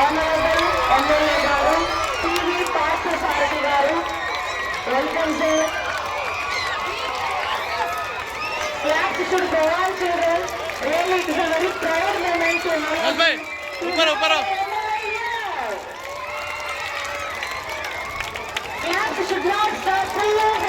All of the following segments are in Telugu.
Honorable MLA గారు టీవీ పార్థసారథి గారు welcome sir Claps should go on children. Really, it is a very proud moment to have. बस भाई ऊपर ऊपर आओ Claps should not stop. Full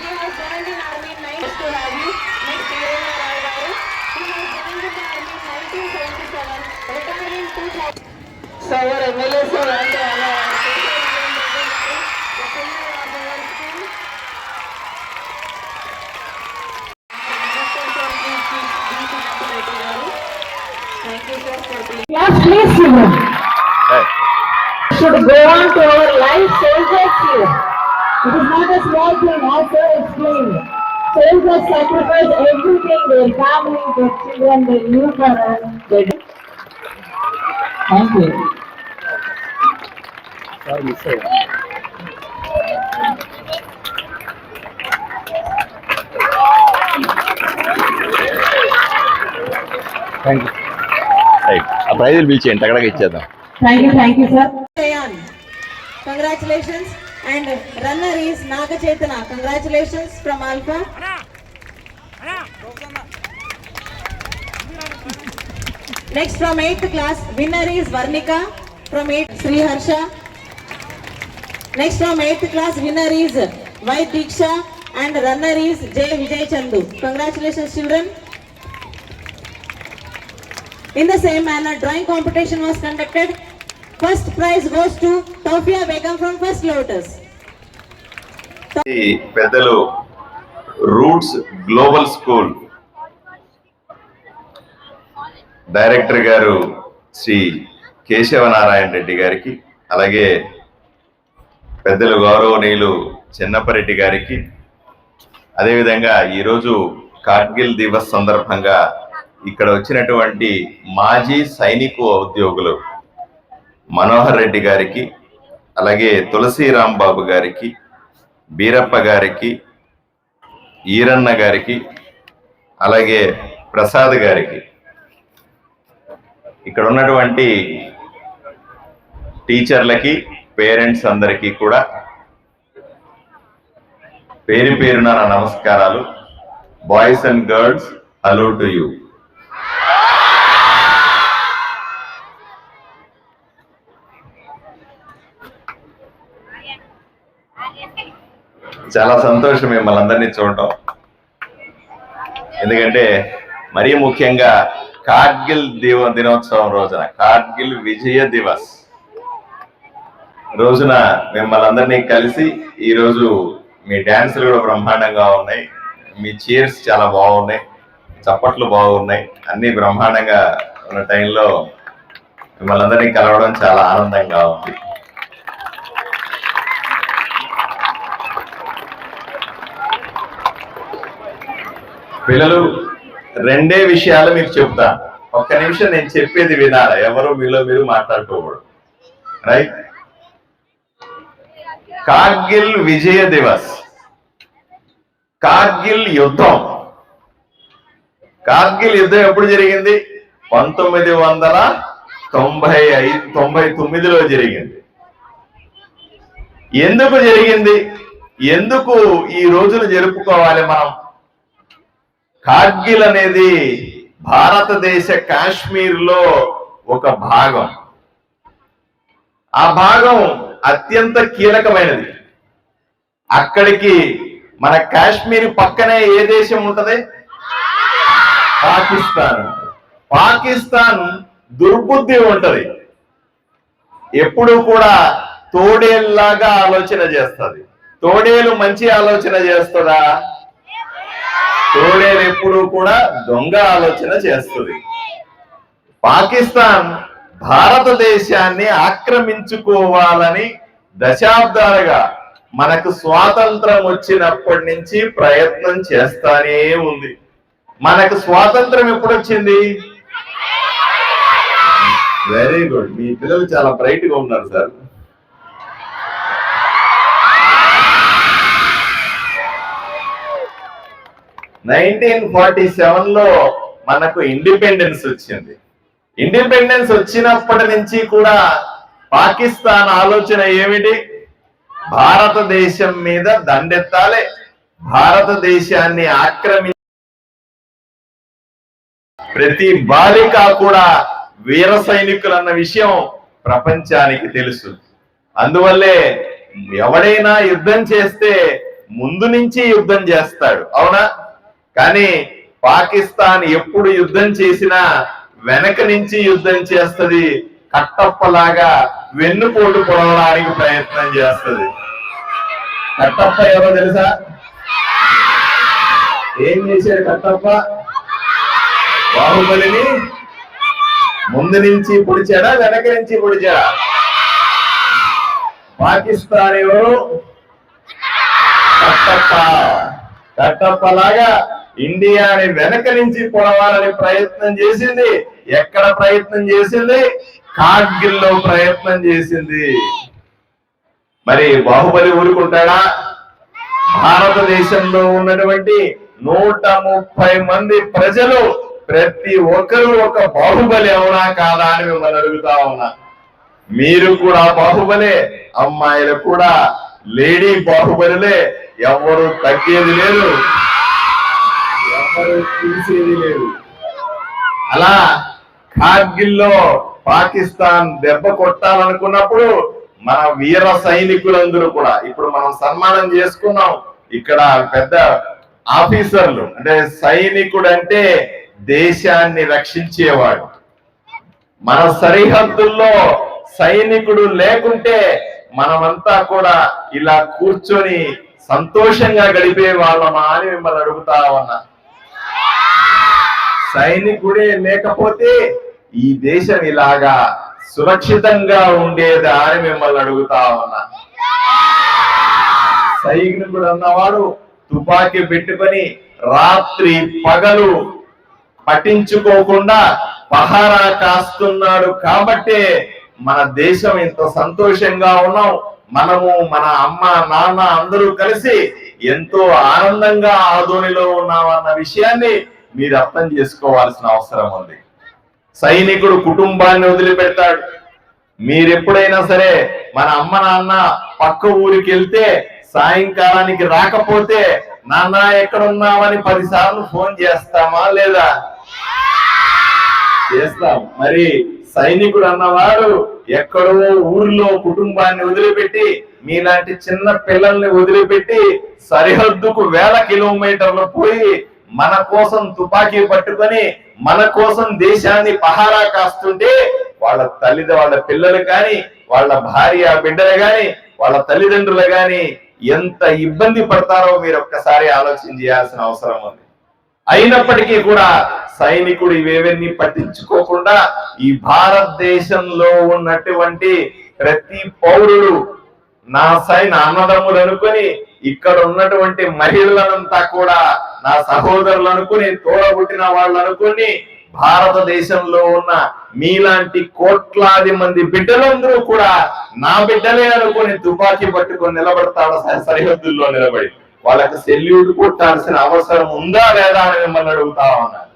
He was joined in Army in 19 to Raju, next year in Ralvaru. He was joined in the Army in 1977, retired in 2000. So our MLA sir and our Yes, please, you should go on to our life, so thank you. It is not a small thing, as sir explained. Soldiers sacrifice everything, their family, their children, their new parents, their... Thank you. Thank you ఆ ప్రైజులు పిలిచేయండి అక్కడికి ఇచ్చేద్దాం Thank you, thank you sir. Sayan. and runner is Naga Chaitana. Congratulations from Alpha. Next from 8th class, winner is Varnika from 8th, Sri Harsha. Next from 8th class, winner is Y Diksha and runner is J Vijay Chandu. Congratulations, children. In the same manner, drawing competition was conducted. First prize goes to Tofia Begum from first Lotus పెద్దలు రూట్స్ గ్లోబల్ స్కూల్ డైరెక్టర్ గారు శ్రీ కేశవనారాయణ రెడ్డి గారికి అలాగే పెద్దలు గౌరవనీయులు చిన్నప్పరెడ్డి గారికి అదేవిధంగా ఈరోజు కార్గిల్ దివస్ సందర్భంగా ఇక్కడ వచ్చినటువంటి మాజీ సైనిక ఉద్యోగులు మనోహర్ రెడ్డి గారికి అలాగే తులసి రాంబాబు గారికి బీరప్ప గారికి ఈరన్న గారికి అలాగే ప్రసాద్ గారికి ఇక్కడ ఉన్నటువంటి టీచర్లకి పేరెంట్స్ అందరికీ కూడా పేరు పేరున నమస్కారాలు boys and girls hello to you చాలా సంతోషం మిమ్మల్ని అందరినీ చూడటం ఎందుకంటే మరీ ముఖ్యంగా కార్గిల్ దివ దినోత్సవం రోజున కార్గిల్ విజయ దివస్ రోజున మిమ్మల్ని అందరినీ కలిసి ఈరోజు మీ డ్యాన్సులు కూడా బ్రహ్మాండంగా ఉన్నాయి మీ చీర్స్ చాలా బాగున్నాయి చప్పట్లు బాగున్నాయి అన్నీ బ్రహ్మాండంగా ఉన్న టైంలో మిమ్మల్ని అందరినీ కలవడం చాలా ఆనందంగా ఉంది పిల్లలు రెండే విషయాలు మీకు చెప్తా ఒక్క నిమిషం నేను చెప్పేది వినాల ఎవరు మీలో మీరు మాట్లాడుకోకూడదు రైట్ కార్గిల్ విజయ దివస్ కార్గిల్ యుద్ధం కార్గిల్ యుద్ధం ఎప్పుడు జరిగింది పంతొమ్మిది వందల తొంభై ఐదు తొంభై తొమ్మిదిలో జరిగింది ఎందుకు జరిగింది ఎందుకు ఈ రోజులు జరుపుకోవాలి మనం కార్గిల్ అనేది భారతదేశ కాశ్మీర్లో ఒక భాగం ఆ భాగం అత్యంత కీలకమైనది అక్కడికి మన కాశ్మీర్ పక్కనే ఏ దేశం ఉంటది పాకిస్తాన్ పాకిస్తాన్ దుర్బుద్ధి ఉంటది ఎప్పుడు కూడా తోడేల్లాగా ఆలోచన చేస్తుంది తోడేలు మంచి ఆలోచన చేస్తుందా తోడేది ఎప్పుడు కూడా దొంగ ఆలోచన చేస్తుంది పాకిస్తాన్ భారతదేశాన్ని ఆక్రమించుకోవాలని దశాబ్దాలుగా మనకు స్వాతంత్రం వచ్చినప్పటి నుంచి ప్రయత్నం చేస్తానే ఉంది మనకు స్వాతంత్రం ఎప్పుడు వచ్చింది వెరీ గుడ్ మీ పిల్లలు చాలా బ్రైట్ గా ఉన్నారు సార్ నైన్టీన్ ఫార్టీ సెవెన్ లో మనకు ఇండిపెండెన్స్ వచ్చింది ఇండిపెండెన్స్ వచ్చినప్పటి నుంచి కూడా పాకిస్తాన్ ఆలోచన ఏమిటి భారతదేశం మీద దండెత్తాలి భారతదేశాన్ని ఆక్రమి ప్రతి బాలిక కూడా వీర సైనికులు అన్న విషయం ప్రపంచానికి తెలుసు అందువల్లే ఎవడైనా యుద్ధం చేస్తే ముందు నుంచి యుద్ధం చేస్తాడు అవునా కానీ పాకిస్తాన్ ఎప్పుడు యుద్ధం చేసినా వెనక నుంచి యుద్ధం చేస్తుంది కట్టప్పలాగా వెన్నుపోటు పొడవడానికి ప్రయత్నం చేస్తుంది కట్టప్ప ఎవరో తెలుసా ఏం చేశాడు కట్టప్ప బాహుబలిని ముందు నుంచి పొడిచాడా వెనక నుంచి పొడిచాడా పాకిస్తాన్ ఎవరు కట్టప్ప కట్టప్పలాగా ఇండియాని వెనక నుంచి పొడవాలని ప్రయత్నం చేసింది ఎక్కడ ప్రయత్నం చేసింది కార్గిల్ లో ప్రయత్నం చేసింది మరి బాహుబలి ఊరుకుంటాడా భారతదేశంలో ఉన్నటువంటి నూట ముప్పై మంది ప్రజలు ప్రతి ఒక్కరు ఒక బాహుబలి అవునా కాదా అని మిమ్మల్ని అడుగుతా ఉన్నా మీరు కూడా బాహుబలే అమ్మాయిలు కూడా లేడీ బాహుబలిలే ఎవరు తగ్గేది లేదు ఎవరు లేదు అలా లో పాకిస్తాన్ దెబ్బ కొట్టాలనుకున్నప్పుడు మన వీర సైనికులందరూ కూడా ఇప్పుడు మనం సన్మానం చేసుకున్నాం ఇక్కడ పెద్ద ఆఫీసర్లు అంటే సైనికుడు అంటే దేశాన్ని రక్షించేవాడు మన సరిహద్దుల్లో సైనికుడు లేకుంటే మనమంతా కూడా ఇలా కూర్చొని సంతోషంగా గడిపే వాళ్ళమా అని మిమ్మల్ని అడుగుతా ఉన్నా సైనికుడే లేకపోతే ఈ దేశం ఇలాగా సురక్షితంగా ఉండేదా అని మిమ్మల్ని అడుగుతా ఉన్నా సైనికుడు అన్నవాడు తుపాకీ పెట్టుకొని రాత్రి పగలు పట్టించుకోకుండా పహారా కాస్తున్నాడు కాబట్టే మన దేశం ఇంత సంతోషంగా ఉన్నాం మనము మన అమ్మ నాన్న అందరూ కలిసి ఎంతో ఆనందంగా ఆదోనిలో ఉన్నామన్న విషయాన్ని మీరు అర్థం చేసుకోవాల్సిన అవసరం ఉంది సైనికుడు కుటుంబాన్ని వదిలిపెడతాడు మీరెప్పుడైనా సరే మన అమ్మ నాన్న పక్క ఊరికి వెళ్తే సాయంకాలానికి రాకపోతే నాన్న ఎక్కడున్నామని పదిసార్లు ఫోన్ చేస్తామా లేదా చేస్తాం మరి సైనికుడు అన్నవాడు ఎక్కడో ఊర్లో కుటుంబాన్ని వదిలిపెట్టి మీలాంటి చిన్న పిల్లల్ని వదిలిపెట్టి సరిహద్దుకు వేల కిలోమీటర్లు పోయి మన కోసం తుపాకీ పట్టుకొని మన కోసం దేశాన్ని పహారా కాస్తుంటే వాళ్ళ తల్లి వాళ్ళ పిల్లలు కానీ వాళ్ళ భార్య బిడ్డలు కాని వాళ్ళ తల్లిదండ్రులు కానీ ఎంత ఇబ్బంది పడతారో మీరు ఒక్కసారి ఆలోచన చేయాల్సిన అవసరం ఉంది అయినప్పటికీ కూడా సైనికుడు ఇవేవన్నీ పట్టించుకోకుండా ఈ భారతదేశంలో ఉన్నటువంటి ప్రతి పౌరుడు నా సైన్ అన్నదమ్ములు అనుకుని ఇక్కడ ఉన్నటువంటి మహిళలంతా కూడా నా సహోదరులు అనుకుని తోడబుట్టిన వాళ్ళు అనుకుని భారతదేశంలో ఉన్న మీలాంటి కోట్లాది మంది బిడ్డలందరూ కూడా నా బిడ్డలే అనుకుని తుపాకీ పట్టుకొని నిలబడతాడు సరిహద్దుల్లో నిలబడి వాళ్ళకి సెల్యూట్ కొట్టాల్సిన అవసరం ఉందా లేదా అని మిమ్మల్ని అడుగుతా ఉన్నారు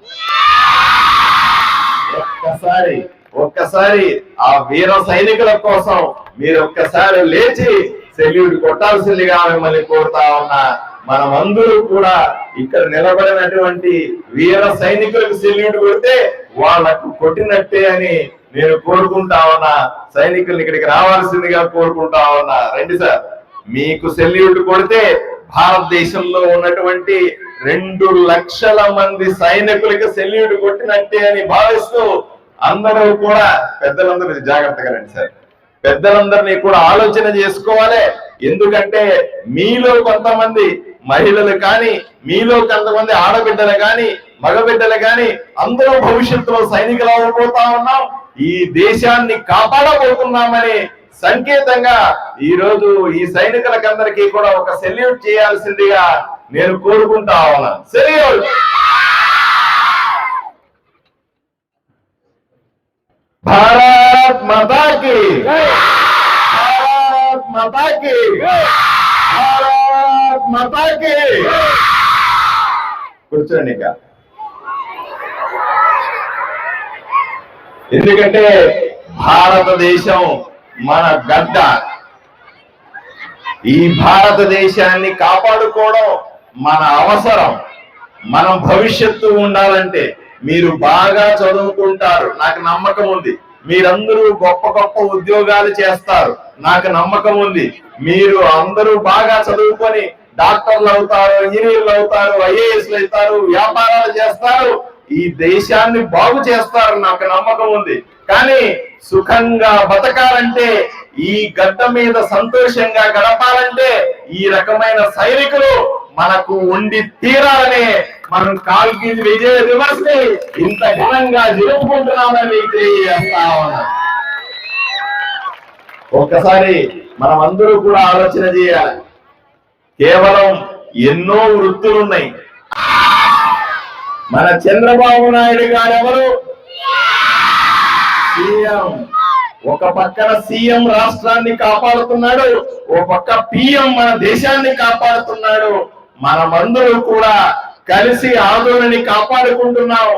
ఒక్కసారి ఒక్కసారి ఆ వీర సైనికుల కోసం మీరు ఒక్కసారి లేచి సెల్యూట్ కొట్టాల్సిందిగా మిమ్మల్ని కోరుతా ఉన్నా మనమందరూ కూడా ఇక్కడ నిలబడినటువంటి వీర సైనికులకు సెల్యూట్ కొడితే వాళ్ళకు కొట్టినట్టే అని నేను కోరుకుంటా ఉన్నా సైనికులు ఇక్కడికి రావాల్సిందిగా కోరుకుంటా ఉన్నా రండి సార్ మీకు సెల్యూట్ కొడితే భారతదేశంలో ఉన్నటువంటి రెండు లక్షల మంది సైనికులకు సెల్యూట్ కొట్టినట్టే అని భావిస్తూ అందరూ కూడా పెద్దలందరూ జాగ్రత్తగా రండి సార్ పెద్దలందరినీ కూడా ఆలోచన చేసుకోవాలి ఎందుకంటే మీలో కొంతమంది మహిళలు కానీ మీలో కొంతమంది ఆడబిడ్డలు కానీ మగబిడ్డలు కానీ అందరూ భవిష్యత్తులో సైనికులు అవ్వబోతా ఉన్నాం ఈ దేశాన్ని కాపాడబోతున్నామని సంకేతంగా ఈ రోజు ఈ సైనికులకందరికీ కూడా ఒక సెల్యూట్ చేయాల్సిందిగా నేను కోరుకుంటా ఉన్నాను సెల్యూట్ భారత్ మాతాకి భారత్ మాతాకి భారత్ కూర్చోండి ఇంకా ఎందుకంటే భారతదేశం మన గడ్డ ఈ భారతదేశాన్ని కాపాడుకోవడం మన అవసరం మనం భవిష్యత్తు ఉండాలంటే మీరు బాగా చదువుకుంటారు నాకు నమ్మకం ఉంది మీరందరూ గొప్ప గొప్ప ఉద్యోగాలు చేస్తారు నాకు నమ్మకం ఉంది మీరు అందరూ బాగా చదువుకొని డాక్టర్లు అవుతారు ఇంజనీర్లు అవుతారు ఐఏఎస్లు అవుతారు వ్యాపారాలు చేస్తారు ఈ దేశాన్ని బాగు చేస్తారు నాకు నమ్మకం ఉంది కానీ సుఖంగా బతకాలంటే ఈ గడ్డ మీద సంతోషంగా గడపాలంటే ఈ రకమైన సైనికులు మనకు ఉండి తీరాలనే మనం కాల్కి విజయ దివస్ ని ఇంత ఘనంగా జరుపుకుంటున్నామని ఒకసారి ఒక్కసారి మనం అందరూ కూడా ఆలోచన చేయాలి కేవలం ఎన్నో వృత్తులు ఉన్నాయి మన చంద్రబాబు నాయుడు గారు ఎవరు సీఎం ఒక పక్కన సీఎం రాష్ట్రాన్ని కాపాడుతున్నాడు ఒక పక్క పిఎం మన దేశాన్ని కాపాడుతున్నాడు మనమందరూ కూడా కలిసి ఆందోళనని కాపాడుకుంటున్నాం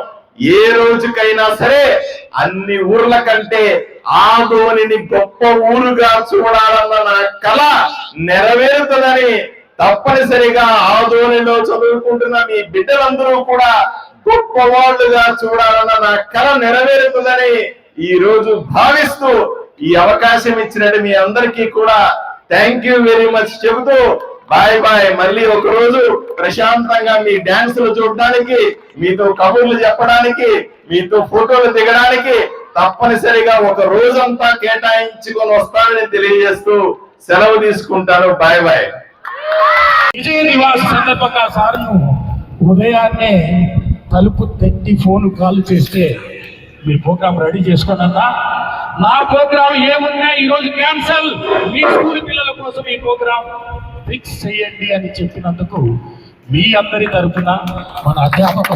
ఏ రోజుకైనా సరే అన్ని ఊర్ల కంటే ఆదోనిని గొప్ప ఊరుగా చూడాలన్న నా కళ నెరవేరుతుందని తప్పనిసరిగా ఆదోనిలో చదువుకుంటున్న మీ బిడ్డలందరూ కూడా గొప్ప వాళ్ళుగా చూడాలన్న నా కళ నెరవేరుతుందని ఈ రోజు భావిస్తూ ఈ అవకాశం ఇచ్చినట్టు మీ అందరికీ కూడా థ్యాంక్ యూ వెరీ మచ్ చెబుతూ బాయ్ బాయ్ మళ్ళీ ఒక రోజు ప్రశాంతంగా మీ లు చూడడానికి మీతో కబుర్లు చెప్పడానికి మీతో ఫోటోలు దిగడానికి తప్పనిసరిగా ఒక రోజంతా కేటాయించుకొని వస్తానని తెలియజేస్తూ సెలవు తీసుకుంటాను బాయ్ బాయ్ విజయ నివాస్ సార్ను ఉదయాన్నే తలుపు తట్టి ఫోన్ కాల్ చేస్తే మీ ప్రోగ్రామ్ రెడీ చేసుకోండి నా ప్రోగ్రామ్ ఏమున్నా ఈరోజు క్యాన్సల్ మీ స్కూల్ పిల్లల కోసం ఈ ప్రోగ్రామ్ ఫిక్స్ చేయండి అని చెప్పినందుకు మీ అందరి తరఫున మన అధ్యాపక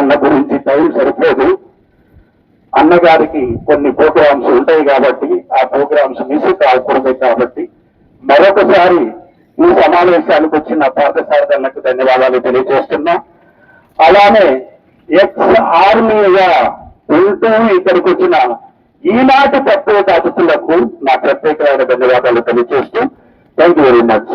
అన్న గురించి టైం సరిపోదు అన్నగారికి కొన్ని ప్రోగ్రామ్స్ ఉంటాయి కాబట్టి ఆ ప్రోగ్రామ్స్ మిస్ కాకూడదు కాబట్టి మరొకసారి ఈ సమావేశానికి వచ్చిన పార్థసారథన్నకు ధన్యవాదాలు తెలియజేస్తున్నా అలానే ఎక్స్ ఆర్మీగా ఉంటూ ఇక్కడికి వచ్చిన ఈనాటి ప్రత్యేక అతిథులకు నా ప్రత్యేకమైన ధన్యవాదాలు తెలియజేస్తూ థ్యాంక్ యూ వెరీ మచ్